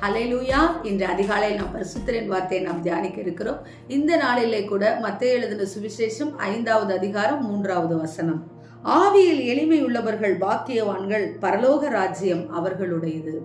ஹalleluya. இன்று அதிகாலையில் நாம் பரிசுத்தரின் வார்த்தையை நாம் தியானிக்க இருக்கிறோம். இந்த நாளிலே கூட மத்திய எழுதின சுவிசேஷம் ஐந்தாவது அதிகாரம் மூன்றாவது வசனம். ஆவியில் எளிமை உள்ளவர்கள் பாக்கியவான்கள் பரலோக ராஜ்யம் அவர்களுடையது.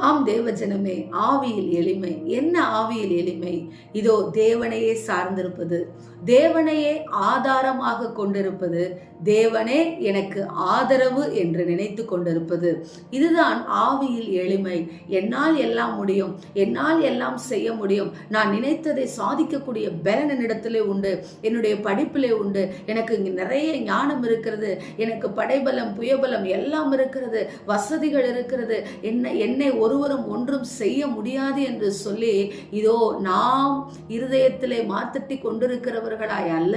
ஆம் தேவஜனமே ஆவியில் எளிமை. என்ன ஆவியில் எளிமை? இதோ தேவனையே சார்ந்திருப்பது. தேவனையே ஆதாரமாக கொண்டிருப்பது. தேவனே எனக்கு ஆதரவு என்று நினைத்து கொண்டிருப்பது. இதுதான் ஆவியில் எளிமை. என்னால் எல்லாம் முடியும். என்னால் எல்லாம் செய்ய முடியும். நான் நினைத்ததை சாதிக்கக்கூடிய பலன் என்னிடத்திலே உண்டு. என்னுடைய படிப்பிலே உண்டு. எனக்கு இங்கே நிறைய ஞானம் இருக்கிறது. எனக்கு படைபலம் புயபலம் எல்லாம் இருக்கிறது. வசதிகள் இருக்கிறது. என்ன என்னை ஒருவரும் ஒன்றும் செய்ய முடியாது என்று சொல்லி இதோ நாம் இருதயத்திலே மாத்தட்டி கொண்டிருக்கிறவர்களாய் அல்ல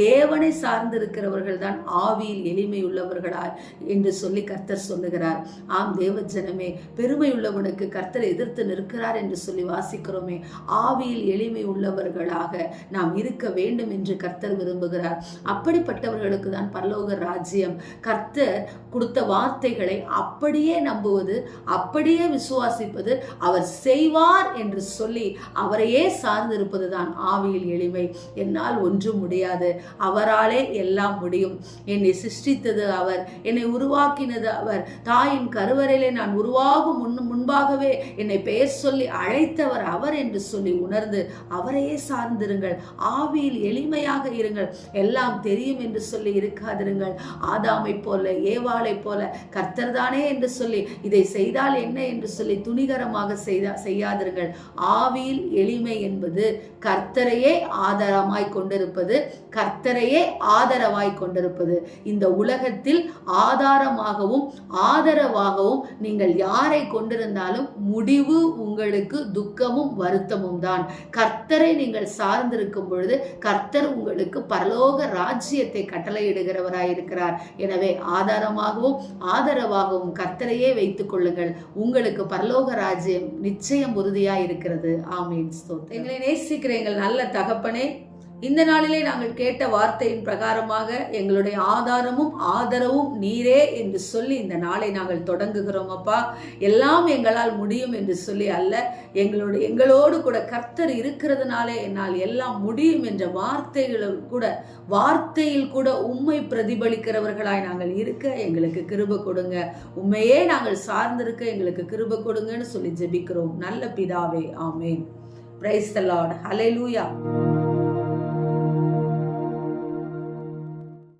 தேவனை சார்ந்திருக்கிறவர்கள் தான் ஆவியில் எளிமை உள்ளவர்களாய் என்று சொல்லி கர்த்தர் சொல்லுகிறார். ஆம் தேவ ஜனமே பெருமை உள்ளவனுக்கு கர்த்தர் எதிர்த்து நிற்கிறார் என்று சொல்லி வாசிக்கிறோமே. ஆவியில் எளிமை உள்ளவர்களாக நாம் இருக்க வேண்டும் என்று கர்த்தர் விரும்புகிறார். அப்படிப்பட்டவர்களுக்கு தான் பல்லோக ராஜ்யம். கர்த்தர் கொடுத்த வார்த்தைகளை அப்படியே நம்புவது அப்படியே விசுவாசிப்பது அவர் செய்வார் என்று சொல்லி அவரையே சார்ந்திருப்பது தான் ஆவியில் எளிமை என்னால் ஒன்றும் முடியாது. அவராலே எல்லாம் முடியும். என்னை சிருஷ்டித்தது அவர். என்னை உருவாக்கினது அவர். தாயின் கருவறையிலே நான் உருவாகும் முன்னும் முன்பாகவே என்னை பெயர் சொல்லி அழைத்தவர் அவர் என்று சொல்லி உணர்ந்து அவரையே சார்ந்திருங்கள். ஆவியில் எளிமையாக இருங்கள். எல்லாம் தெரியும் என்று சொல்லி இருக்காதிருங்கள். ஆதாமை போல ஏவாளை போல கர்த்தர்தானே என்று சொல்லி இதை செய்தால் என்ன என்று சொல்லி துணிகரமாக செய்தா செய்யாதிருங்கள். ஆவியில் எளிமை என்பது கர்த்தரையே ஆதாரமாய் கொண்டிருப்பது கர்த்தரையே ஆதரவாய் கொண்டிருப்பது. இந்த உலகத்தில் ஆதாரமாகவும் ஆதரவாகவும் நீங்கள் யாரை இருந்தாலும் முடிவு உங்களுக்கு துக்கமும் வருத்தமும் தான். கர்த்தரை நீங்கள் சார்ந்திருக்கும் பொழுது கர்த்தர் உங்களுக்கு பரலோக ராஜ்யத்தை கட்டளையிடுகிறவராயிருக்கிறார். எனவே ஆதாரமாகவும் ஆதரவாகவும் கர்த்தரையே வைத்துக் கொள்ளுங்கள். உங்களுக்கு பரலோக ராஜ்யம் நிச்சயம் உறுதியாய் இருக்கிறது ஆமீன். ஸ்தோத்திரம். எங்களை நேசிக்கிற எங்கள் நல்ல தகப்பனே இந்த நாளிலே நாங்கள் கேட்ட வார்த்தையின் பிரகாரமாக எங்களுடைய ஆதாரமும் ஆதரவும் நீரே என்று சொல்லி இந்த நாளை நாங்கள் தொடங்குகிறோம் அப்பா. எல்லாம் எங்களால் முடியும் என்று சொல்லி அல்ல எங்களோட எங்களோடு கூட கர்த்தர் இருக்கிறதுனாலே என்னால் எல்லாம் முடியும் என்ற வார்த்தைகளும் கூட வார்த்தையில் கூட உண்மை பிரதிபலிக்கிறவர்களாய் நாங்கள் இருக்க எங்களுக்கு கிருப கொடுங்க. உண்மையே நாங்கள் சார்ந்திருக்க எங்களுக்கு கிருப கொடுங்கன்னு சொல்லி ஜெபிக்கிறோம். நல்ல பிதாவே ஆமேன். பிரைஸ் த லார்ட் லூயா